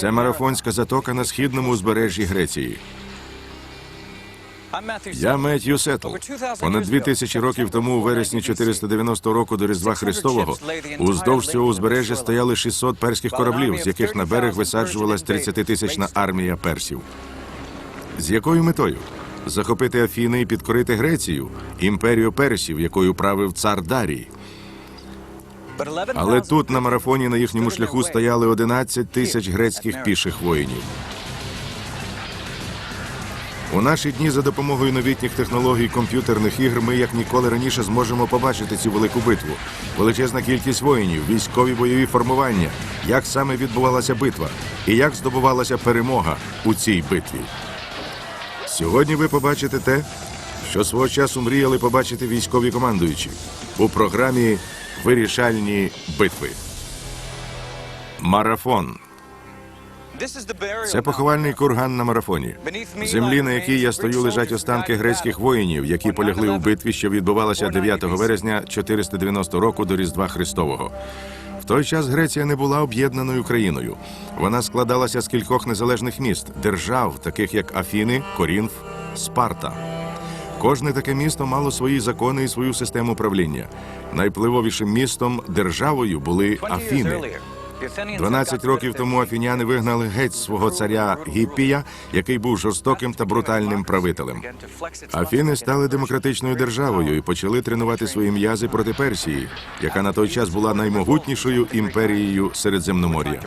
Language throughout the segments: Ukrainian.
Це марафонська затока на східному узбережжі Греції. Я Меттью Сетл. Понад дві тисячі років тому, у вересні 490 року до Різдва Христового, уздовж цього узбережжя стояли 600 перських кораблів, з яких на берег висаджувалась 30-тисячна армія персів. З якою метою? Захопити Афіни і підкорити Грецію, імперію персів, якою правив цар Дарій. Але тут на марафоні на їхньому шляху стояли 11 тисяч грецьких піших воїнів. У наші дні за допомогою новітніх технологій комп'ютерних ігр ми як ніколи раніше зможемо побачити цю велику битву. Величезна кількість воїнів, військові бойові формування, як саме відбувалася битва і як здобувалася перемога у цій битві. Сьогодні ви побачите те, що свого часу мріяли побачити військові командуючі у програмі Вирішальні битви. Марафон. Це поховальний курган на марафоні. В землі, на якій я стою, лежать останки грецьких воїнів, які полягли у битві, що відбувалася 9 вересня 490 року до Різдва Христового. В той час Греція не була об'єднаною країною. Вона складалася з кількох незалежних міст, держав, таких як Афіни, Корінф, Спарта. Кожне таке місто мало свої закони і свою систему правління. Найпливовішим містом державою були Афіни. 12 років тому афіняни вигнали геть свого царя Гіппія, який був жорстоким та брутальним правителем. Афіни стали демократичною державою і почали тренувати свої м'язи проти Персії, яка на той час була наймогутнішою імперією Середземномор'я.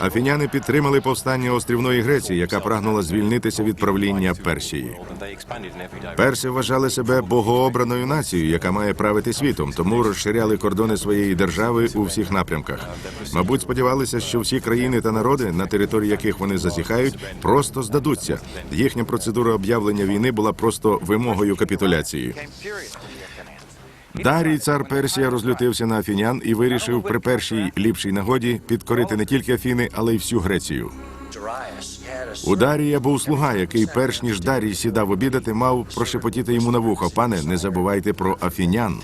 Афіняни підтримали повстання острівної Греції, яка прагнула звільнитися від правління Персії. Перси вважали себе богообраною нацією, яка має правити світом, тому розширяли кордони своєї держави у всіх напрямках. Мабуть, сподівалися, що всі країни та народи, на території яких вони зазіхають, просто здадуться. Їхня процедура об'явлення війни була просто вимогою капітуляції. Дарій цар Персія розлютився на афінян і вирішив при першій ліпшій нагоді підкорити не тільки Афіни, але й всю Грецію. У Дарія був слуга, який, перш ніж Дарій сідав обідати, мав прошепотіти йому на вухо. Пане, не забувайте про афінян.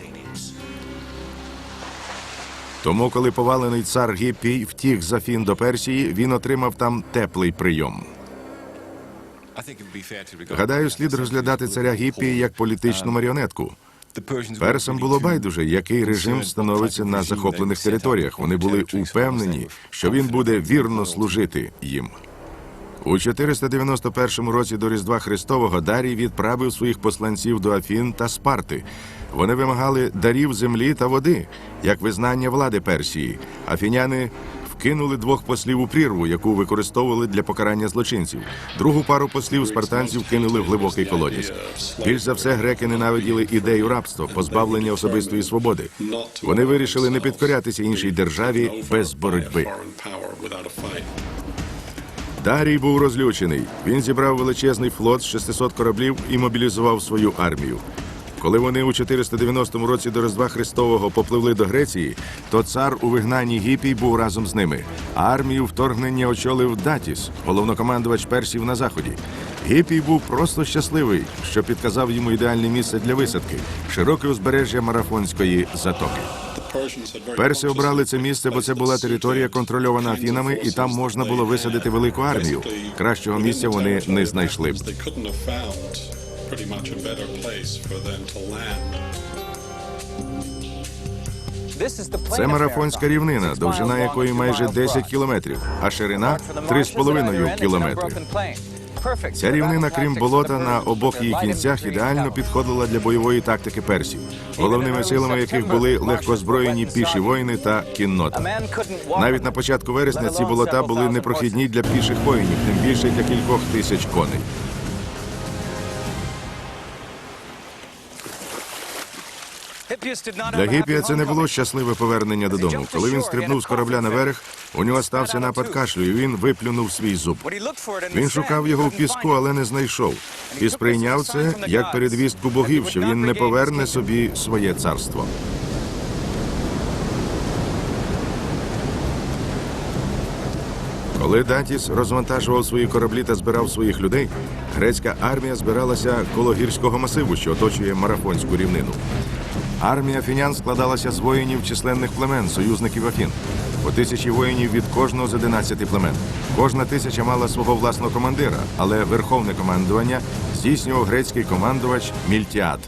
Тому, коли повалений цар Гіппій втік з Афін до Персії, він отримав там теплий прийом. Гадаю, слід розглядати царя Гіппія як політичну маріонетку. Персам було байдуже, який режим становиться на захоплених територіях. Вони були упевнені, що він буде вірно служити їм. У 491 році до Різдва Христового Дарій відправив своїх посланців до Афін та Спарти. Вони вимагали дарів землі та води, як визнання влади Персії. Афіняни вкинули двох послів у прірву, яку використовували для покарання злочинців. Другу пару послів спартанців кинули в глибокий колодязь. Більш за все, греки ненавиділи ідею рабства, позбавлення особистої свободи. Вони вирішили не підкорятися іншій державі без боротьби. Дарій був розлючений. Він зібрав величезний флот з 600 кораблів і мобілізував свою армію. Коли вони у 490 році до Різдва Христового попливли до Греції, то цар у вигнанні Гіпій був разом з ними. А армію вторгнення очолив Датіс, головнокомандувач персів на заході. Гіпій був просто щасливий, що підказав йому ідеальне місце для висадки широке узбережжя марафонської затоки. Перси обрали це місце, бо це була територія, контрольована Афінами, і там можна було висадити велику армію. Кращого місця вони не знайшли б. Pretty much a better place for them to land. Це марафонська рівнина, довжина якої майже 10 кілометрів, а ширина 3,5 кілометри. Ця рівнина, крім болота, на обох її кінцях ідеально підходила для бойової тактики персів, головними силами яких були легкозброєні піші воїни та кіннота. Навіть на початку вересня ці болота були непрохідні для піших воїнів, тим більше для кількох тисяч коней. Для Гіпія це не було щасливе повернення додому. Коли він стрибнув з корабля на берег, у нього стався напад кашлю, і він виплюнув свій зуб. Він шукав його в піску, але не знайшов. І сприйняв це як передвістку богів, що він не поверне собі своє царство. Коли Датіс розвантажував свої кораблі та збирав своїх людей, грецька армія збиралася коло гірського масиву, що оточує марафонську рівнину. Армія афінян складалася з воїнів численних племен, союзників Афін. по тисячі воїнів від кожного з 11 племен. Кожна тисяча мала свого власного командира, але верховне командування здійснював грецький командувач Мільтіад.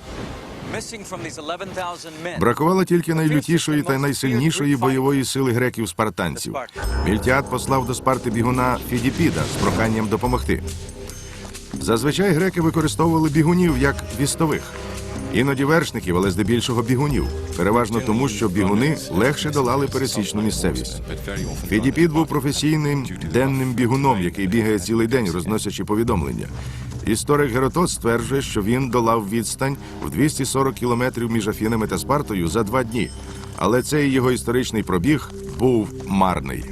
Бракувало тільки найлютішої та найсильнішої бойової сили греків спартанців. Мільтіад послав до Спарти бігуна Фідіпіда з проханням допомогти. Зазвичай греки використовували бігунів як вістових. Іноді вершників, але здебільшого бігунів. Переважно тому, що бігуни легше долали пересічну місцевість. Фідіпід був професійним денним бігуном, який бігає цілий день, розносячи повідомлення. Історик Геротот стверджує, що він долав відстань в 240 кілометрів між Афінами та Спартою за два дні. Але цей його історичний пробіг був марний.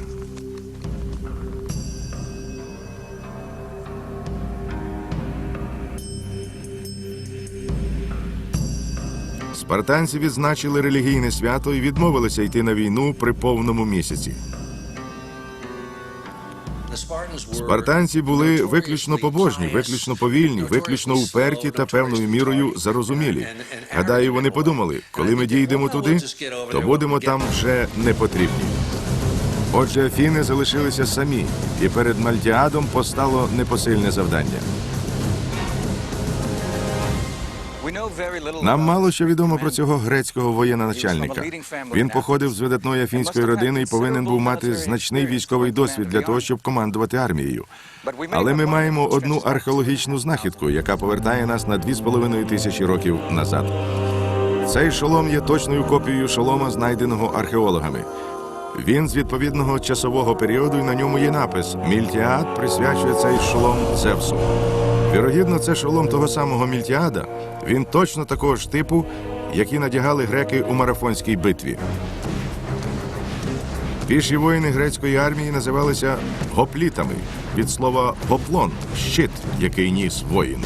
Спартанці відзначили релігійне свято і відмовилися йти на війну при повному місяці. Спартанці були виключно побожні, виключно повільні, виключно уперті та певною мірою зарозумілі. Гадаю, вони подумали, коли ми дійдемо туди, то будемо там вже не потрібні. Отже, Афіни залишилися самі, і перед Мальтіадом постало непосильне завдання. Нам мало що відомо про цього грецького воєначальника. Він походив з видатної афінської родини і повинен був мати значний військовий досвід для того, щоб командувати армією. Але ми маємо одну археологічну знахідку, яка повертає нас на 2,5 тисячі років назад. Цей шолом є точною копією шолома, знайденого археологами. Він з відповідного часового періоду, і на ньому є напис Мільтіад присвячує цей шолом Зевсу. Вірогідно, це шолом того самого Мільтіада. Він точно такого ж типу, які надягали греки у марафонській битві. Піші воїни грецької армії називалися гоплітами від слова гоплон щит, який ніс воїн.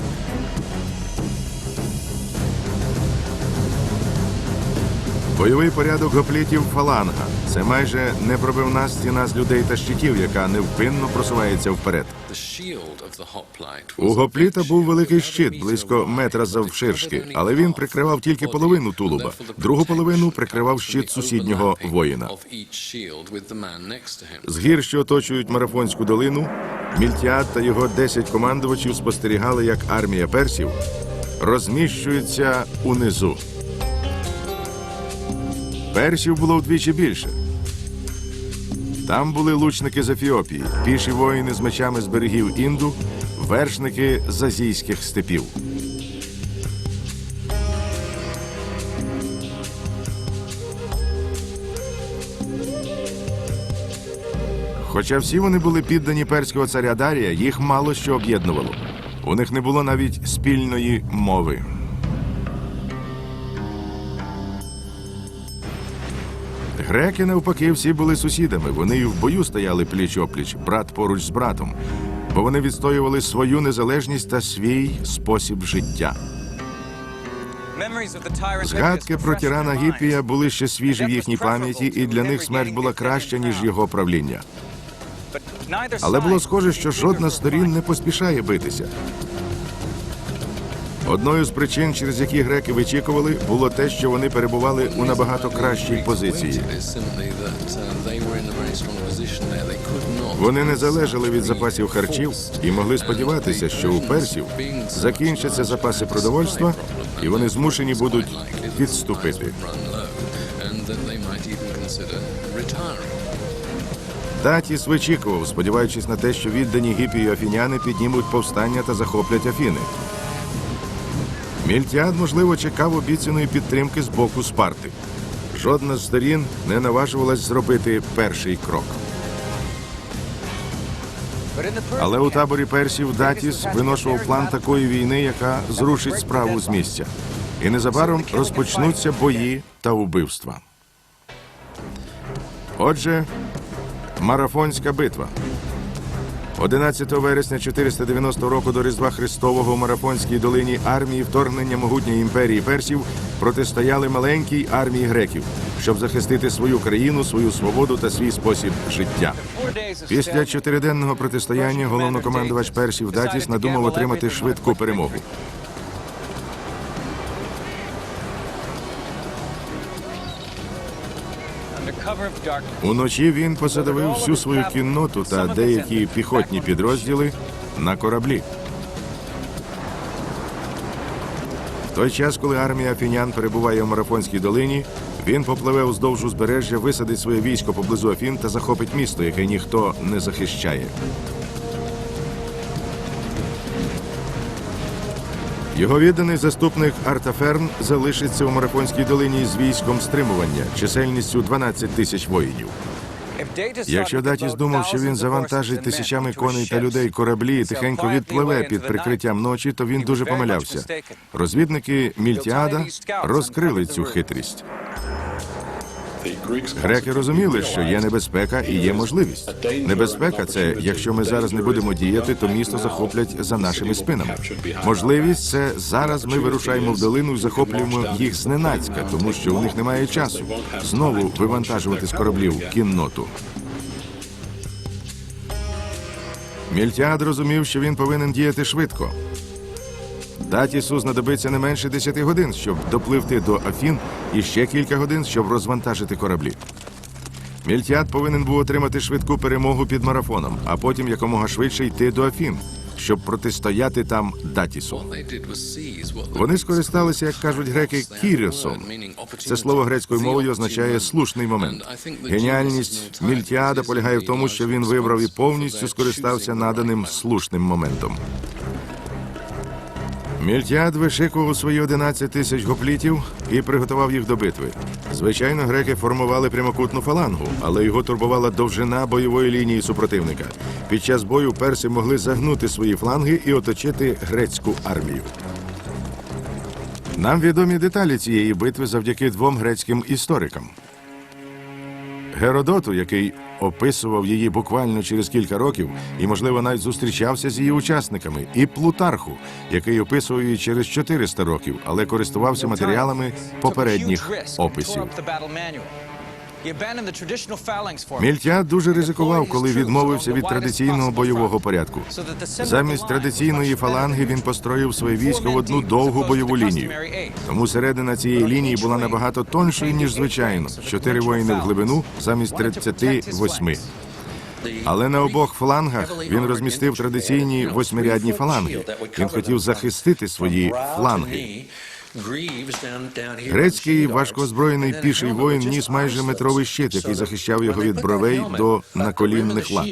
Бойовий порядок гоплітів фаланга це майже непробивна стіна з людей та щитів, яка невпинно просувається вперед. У гопліта був великий щит близько метра завширшки, але він прикривав тільки половину тулуба. Другу половину прикривав щит сусіднього воїна. З гір, що оточують марафонську долину, Мільтіад та його 10 командувачів спостерігали, як армія персів розміщується унизу. Персів було вдвічі більше. Там були лучники з Ефіопії, піші воїни з мечами з берегів Інду, вершники з азійських степів. Хоча всі вони були піддані перського царя Дарія, їх мало що об'єднувало. У них не було навіть спільної мови. Греки, навпаки, всі були сусідами. Вони і в бою стояли пліч опліч, брат поруч з братом, бо вони відстоювали свою незалежність та свій спосіб життя. Згадки про тирана Гіппія були ще свіжі в їхній пам'яті, і для них смерть була краща, ніж його правління. Але було схоже, що жодна сторін не поспішає битися. Одною з причин, через які греки вичікували, було те, що вони перебували у набагато кращій позиції. Вони не залежали від запасів харчів і могли сподіватися, що у персів закінчаться запаси продовольства, і вони змушені будуть відступити. Датіс вичікував, сподіваючись на те, що віддані гіпію афіняни піднімуть повстання та захоплять Афіни. Мільтіад, можливо, чекав обіцяної підтримки з боку Спарти. Жодна з сторін не наважувалась зробити перший крок. Але у таборі персів Датіс виношував план такої війни, яка зрушить справу з місця. І незабаром розпочнуться бої та убивства. Отже, марафонська битва. 11 вересня 490 року до Різдва Христового у Марафонській долині армії вторгнення могутньої імперії персів протистояли маленькій армії греків, щоб захистити свою країну, свою свободу та свій спосіб життя. Після чотириденного протистояння головнокомандувач персів Датіс надумав отримати швидку перемогу. Уночі він посадовив всю свою кінноту та деякі піхотні підрозділи на кораблі. В той час, коли армія афінян перебуває в марафонській долині, він попливе уздовж узбережжя, висадить своє військо поблизу Афін та захопить місто, яке ніхто не захищає. Його відданий заступник Артаферн залишиться у марафонській долині з військом стримування, чисельністю 12 тисяч воїнів. Якщо Датіс думав, що він завантажить тисячами коней та людей кораблі і тихенько відпливе під прикриттям ночі, то він дуже помилявся. Розвідники Мільтіада розкрили цю хитрість. Греки розуміли, що є небезпека і є можливість. Небезпека це якщо ми зараз не будемо діяти, то місто захоплять за нашими спинами. Можливість це зараз ми вирушаємо в долину і захоплюємо їх зненацька, тому що у них немає часу знову вивантажувати з кораблів кінноту. Мільтіад розумів, що він повинен діяти швидко. Датісу знадобиться не менше 10 годин, щоб допливти до Афін, і ще кілька годин, щоб розвантажити кораблі. Мільтіад повинен був отримати швидку перемогу під марафоном, а потім якомога швидше йти до Афін, щоб протистояти там Датісу. Вони скористалися, як кажуть греки, кіріосом. Це слово грецькою мовою означає слушний момент. Геніальність Мільтіада полягає в тому, що він вибрав і повністю скористався наданим слушним моментом. Мільтіад вишикував свої 11 тисяч гоплітів і приготував їх до битви. Звичайно, греки формували прямокутну фалангу, але його турбувала довжина бойової лінії супротивника. Під час бою перси могли загнути свої фланги і оточити грецьку армію. Нам відомі деталі цієї битви завдяки двом грецьким історикам. Геродоту, який описував її буквально через кілька років, і, можливо, навіть зустрічався з її учасниками, і Плутарху, який описував її через 400 років, але користувався матеріалами попередніх описів. Мільтіад дуже ризикував, коли відмовився від традиційного бойового порядку. Замість традиційної фаланги він построїв своє військо в одну довгу бойову лінію. Тому середина цієї лінії була набагато тоншою, ніж звичайно. Чотири воїни в глибину замість 38. Але на обох флангах він розмістив традиційні восьмирядні фаланги. Він хотів захистити свої фланги. Грецький важкоозброєний піший воїн ніс майже метровий щит, який захищав його від бровей до наколінних лап.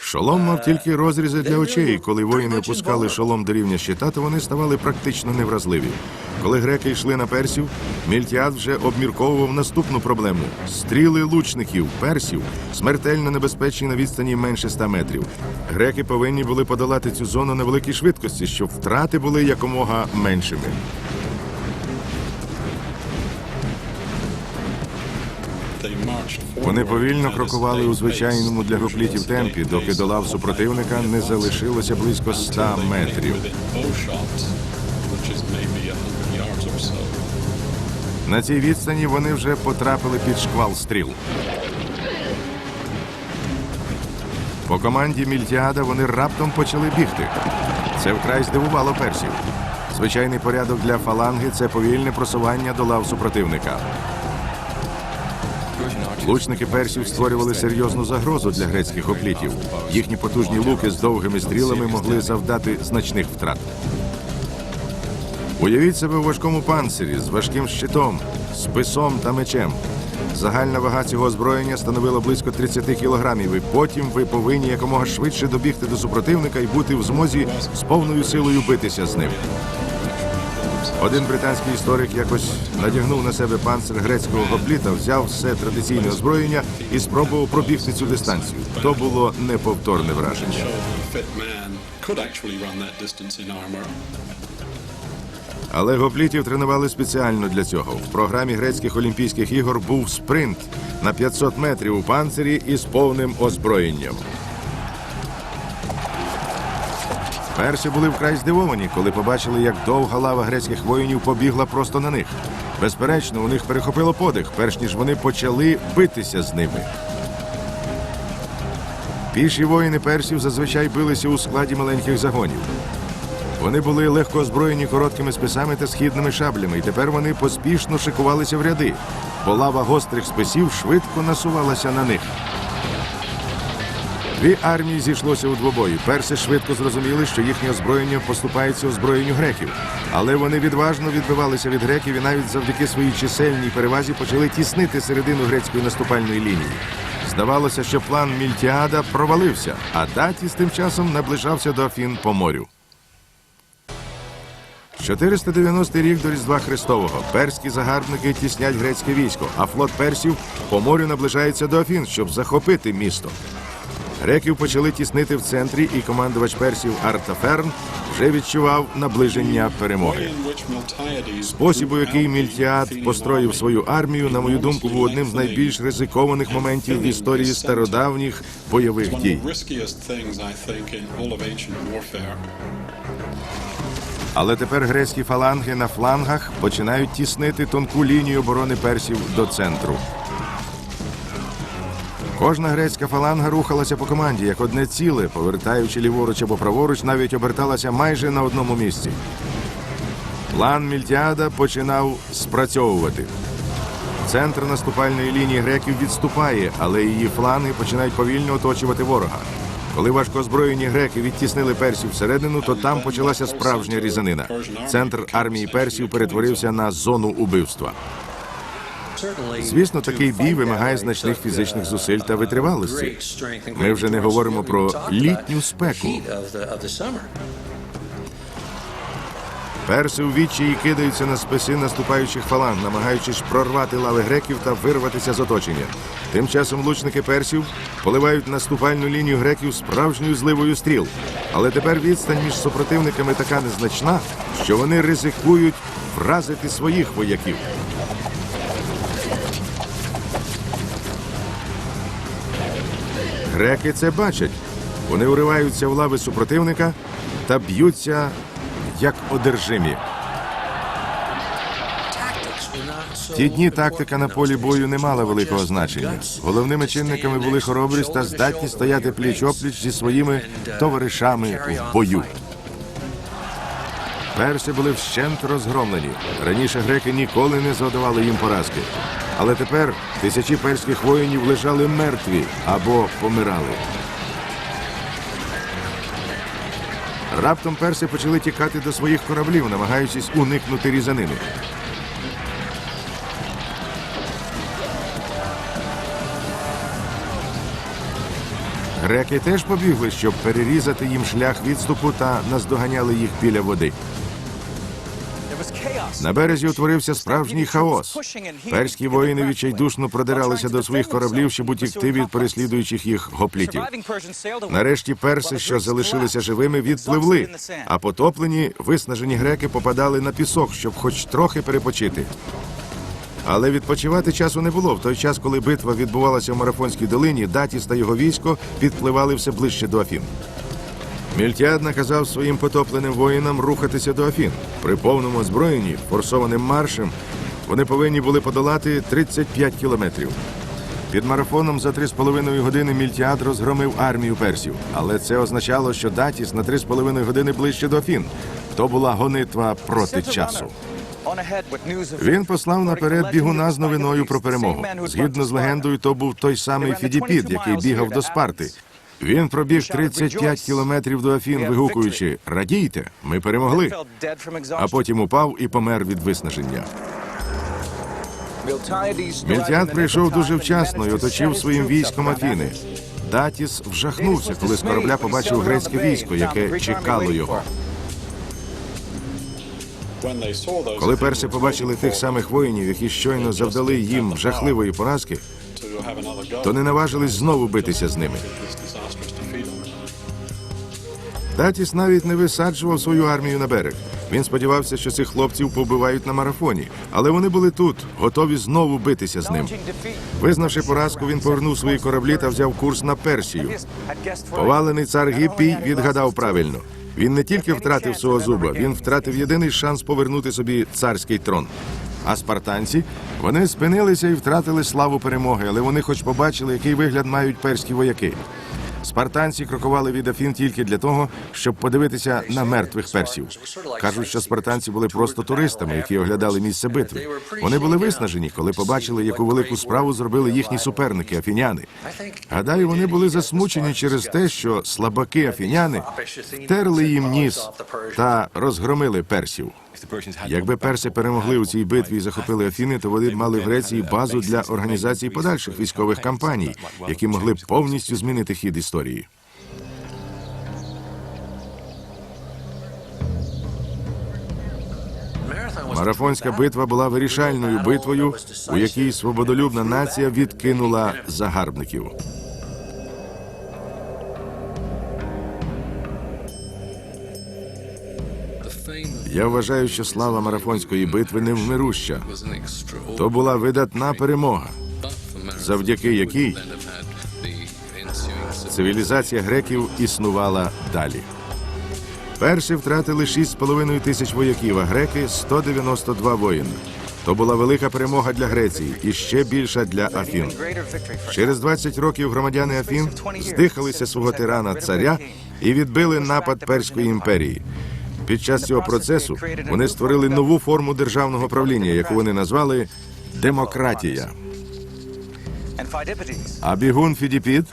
Шолом мав тільки розрізи для очей. Коли воїни опускали шолом до рівня щита, то вони ставали практично невразливі. Коли греки йшли на персів, Мільтіад вже обмірковував наступну проблему: стріли лучників, персів, смертельно небезпечні на відстані менше 100 метрів. Греки повинні були подолати цю зону на великій швидкості, щоб втрати були якомога меншими. Вони повільно крокували у звичайному для гоплітів темпі, доки до лав супротивника не залишилося близько 100 until they came метрів. within bowshot, which is maybe 100 yards or so. На цій відстані вони вже потрапили під шквал стріл. По команді Мільтіада вони раптом почали бігти. Це вкрай здивувало персів. Звичайний порядок для фаланги це повільне просування до лав супротивника. Лучники персів створювали серйозну загрозу для грецьких оплітів. Їхні потужні луки з довгими стрілами могли завдати значних втрат. Уявіть себе у важкому панцирі з важким щитом, списом та мечем. Загальна вага цього озброєння становила близько 30 кілограмів, і потім ви повинні якомога швидше добігти до супротивника і бути в змозі з повною силою битися з ним. Один британський історик якось надягнув на себе панцир грецького гопліта, взяв все традиційне озброєння і спробував пробігти цю дистанцію. То було неповторне враження. Але гоплітів тренували спеціально для цього. В програмі грецьких олімпійських ігор був спринт на 500 метрів у панцирі із повним озброєнням. Перші були вкрай здивовані, коли побачили, як довга лава грецьких воїнів побігла просто на них. Безперечно, у них перехопило подих, перш ніж вони почали битися з ними. Піші воїни персів зазвичай билися у складі маленьких загонів. Вони були легко озброєні короткими списами та східними шаблями, і тепер вони поспішно шикувалися в ряди, бо лава гострих списів швидко насувалася на них. Дві армії зійшлося у двобої. Перси швидко зрозуміли, що їхнє озброєння поступається озброєнню греків, але вони відважно відбивалися від греків і навіть завдяки своїй чисельній перевазі почали тіснити середину грецької наступальної лінії. Здавалося, що план Мільтіада провалився, а Датіс тим часом наближався до Афін по морю. 490 рік до Різдва Христового. Перські загарбники тіснять грецьке військо, а флот персів по морю наближається до Афін, щоб захопити місто. Греків почали тіснити в центрі, і командувач персів Артаферн вже відчував наближення перемоги. Спосіб, у який Мільтіад построїв свою армію, на мою думку, був одним з найбільш ризикованих моментів в історії стародавніх бойових дій. Але тепер грецькі фаланги на флангах починають тіснити тонку лінію оборони персів до центру. Кожна грецька фаланга рухалася по команді як одне ціле, повертаючи ліворуч або праворуч, навіть оберталася майже на одному місці. План Мільтіада починав спрацьовувати. Центр наступальної лінії греків відступає, але її фланги починають повільно оточувати ворога. Коли важкоозброєні греки відтіснили персів всередину, то там почалася справжня різанина. Центр армії персів перетворився на зону убивства. Звісно, такий бій вимагає значних фізичних зусиль та витривалості. Ми вже не говоримо про літню спеку. Перси у відчаї кидаються на списи наступаючих фаланг, намагаючись прорвати лави греків та вирватися з оточення. Тим часом лучники персів поливають наступальну лінію греків справжньою зливою стріл. Але тепер відстань між супротивниками така незначна, що вони ризикують вразити своїх вояків. Греки це бачать. Вони уриваються в лави супротивника та б'ються як одержимі. Ті дні тактика на полі бою не мала великого значення. Головними чинниками були хоробрість та здатність стояти пліч опліч зі своїми товаришами в бою. Перси були вщент розгромлені. Раніше греки ніколи не завдавали їм поразки. Але тепер тисячі перських воїнів лежали мертві або помирали. Раптом перси почали тікати до своїх кораблів, намагаючись уникнути різанини. Греки теж побігли, щоб перерізати їм шлях відступу та наздоганяли їх біля води. На березі утворився справжній хаос. Перські воїни відчайдушно продиралися до своїх кораблів, щоб утікти від переслідуючих їх гоплітів. Нарешті перси, що залишилися живими, відпливли, а потоплені, виснажені греки попадали на пісок, щоб хоч трохи перепочити. Але відпочивати часу не було. В той час, коли битва відбувалася в Марафонській долині, Датіс та його військо підпливали все ближче до Афін. Мільтіад наказав своїм потопленим воїнам рухатися до Афін. При повному озброєнні, форсованим маршем, вони повинні були подолати 35 кілометрів. Під марафоном за 3,5 години Мільтіад розгромив армію персів. Але це означало, що Датіс на 3,5 години ближче до Афін. То була гонитва проти часу. Він послав наперед бігуна з новиною про перемогу. Згідно з легендою, то був той самий Фідіпід, який бігав до Спарти. Він пробіг 35 кілометрів до Афін, вигукуючи Радійте, ми перемогли. А потім упав і помер від виснаження. Мільтіад прийшов дуже вчасно і оточив своїм військом Афіни. Датіс вжахнувся, коли з корабля побачив грецьке військо, яке чекало його. Коли перси побачили тих самих воїнів, які щойно завдали їм жахливої поразки, то не наважились знову битися з ними. Датіс навіть не висаджував свою армію на берег. Він сподівався, що цих хлопців побивають на марафоні, але вони були тут, готові знову битися з ним. Визнавши поразку, він повернув свої кораблі та взяв курс на Персію. Повалений цар Гіппій відгадав правильно. Він не тільки втратив свого зуба, він втратив єдиний шанс повернути собі царський трон. А спартанці вони спинилися і втратили славу перемоги, але вони хоч побачили, який вигляд мають перські вояки. Спартанці крокували від Афін тільки для того, щоб подивитися на мертвих персів. Кажуть, що спартанці були просто туристами, які оглядали місце битви. Вони були виснажені, коли побачили, яку велику справу зробили їхні суперники, афіняни. Гадаю, вони були засмучені через те, що слабаки афіняни втерли їм ніс та розгромили персів. Якби перси перемогли у цій битві і захопили Афіни, то вони б мали в Греції базу для організації подальших військових кампаній, які могли б повністю змінити хід історії. Марафонська битва була вирішальною битвою, у якій свободолюбна нація відкинула загарбників. Я вважаю, що слава марафонської битви невмируща. То була видатна перемога, завдяки якій цивілізація греків існувала далі. Перші втратили 6,5 тисяч вояків, а греки 192 воїни. То була велика перемога для Греції і ще більша для Афін. Через 20 років громадяни Афін здихалися свого тирана царя і відбили напад Перської імперії. Під час цього процесу вони створили нову форму державного правління, яку вони назвали демократія. А бігун Фідіпід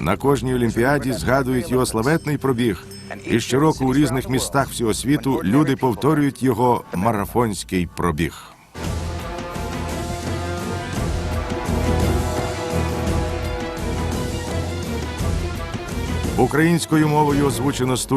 на кожній олімпіаді згадують його славетний пробіг. І щороку у різних містах всього світу люди повторюють його марафонський пробіг. Українською мовою озвучено студією